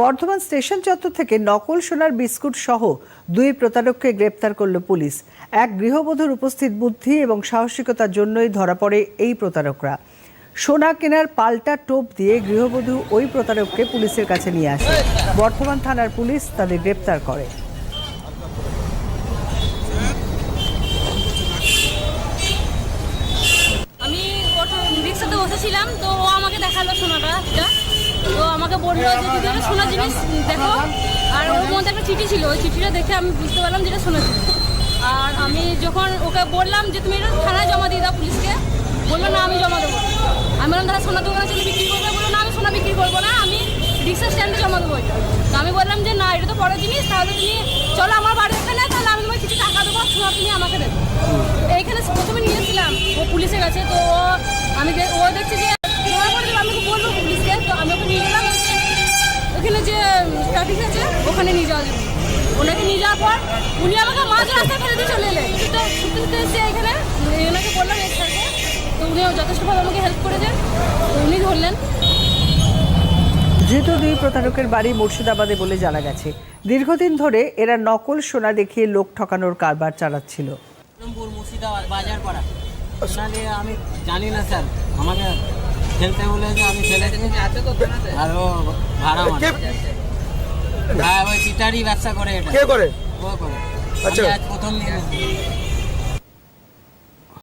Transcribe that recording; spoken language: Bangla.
বর্ধমান স্টেশন চত্বর থেকে নকল সোনার বিস্কুট সহ দুই প্রতারককে গ্রেপ্তার করল পুলিশ। এক গৃহবধূর উপস্থিত বুদ্ধি এবং সাহসিকতার জন্যই ধরা পড়ে এই প্রতারকরা। সোনা কেনার পাল্টা টোপ দিয়ে গৃহবধূ ওই প্রতারককে পুলিশের কাছে নিয়ে আসে। বর্ধমান থানার পুলিশ তাদের গ্রেপ্তার করে। আমি বসেছিলাম, তো ও আমাকে দেখাল সোনাটা। আমাকে বলল যে তুমি একটা সোনা জিনিস, দেখো। আর ওর মধ্যে একটা চিঠি ছিল। ওই চিঠিটা দেখে আমি বুঝতে পারলাম যেটা সোনা জিনিস। আর আমি যখন ওকে বললাম যে, তুমি এটা থানায় জমা দিয়ে দাও পুলিশকে, বলল, না, আমি জমা দেবো আমি বললাম তারা সোনা দোকানে চলে বিক্রি করবে? বলল, না, আমি সোনা বিক্রি করব না, আমি রিক্সা স্ট্যান্ডে জমা দেবো এটা। আমি বললাম যে, না, এটা তো বড় জিনিস, তাহলে তুমি চলো আমার বাড়ি ওখানে নিয়ে যাওয়া যাবে। ওনাকে নিয়ে যাওয়ার পর উনি আমাকে মাঝ রাস্তায় ফেলে দিয়ে চলে এলেন। তো ছুটতে ছুটতে এসে এখানে ওনাকে বললাম এই স্যারকে তো উনি যথেষ্টভাবে আমাকে হেল্প করেছেন। তো উনি ধরলেন। ধৃত দুই প্রতারকের বাড়ি মুর্শিদাবাদে বলে জানা গেছে। দীর্ঘদিন ধরে এরা নকল সোনা দেখিয়ে লোক ঠকানোর কারবার চালাচ্ছিল। বিক্রমপুর মুর্শিদাবাদ বাজার পাড়া। আমি জানি না স্যার। আমাকে খেলতে বলেছে আমি খেলেছি। আর ও ভাড়া হ্যাঁ ওই চিটারি ব্যবসা করে এটা কে করে ও করে আচ্ছা। প্রথম দিন।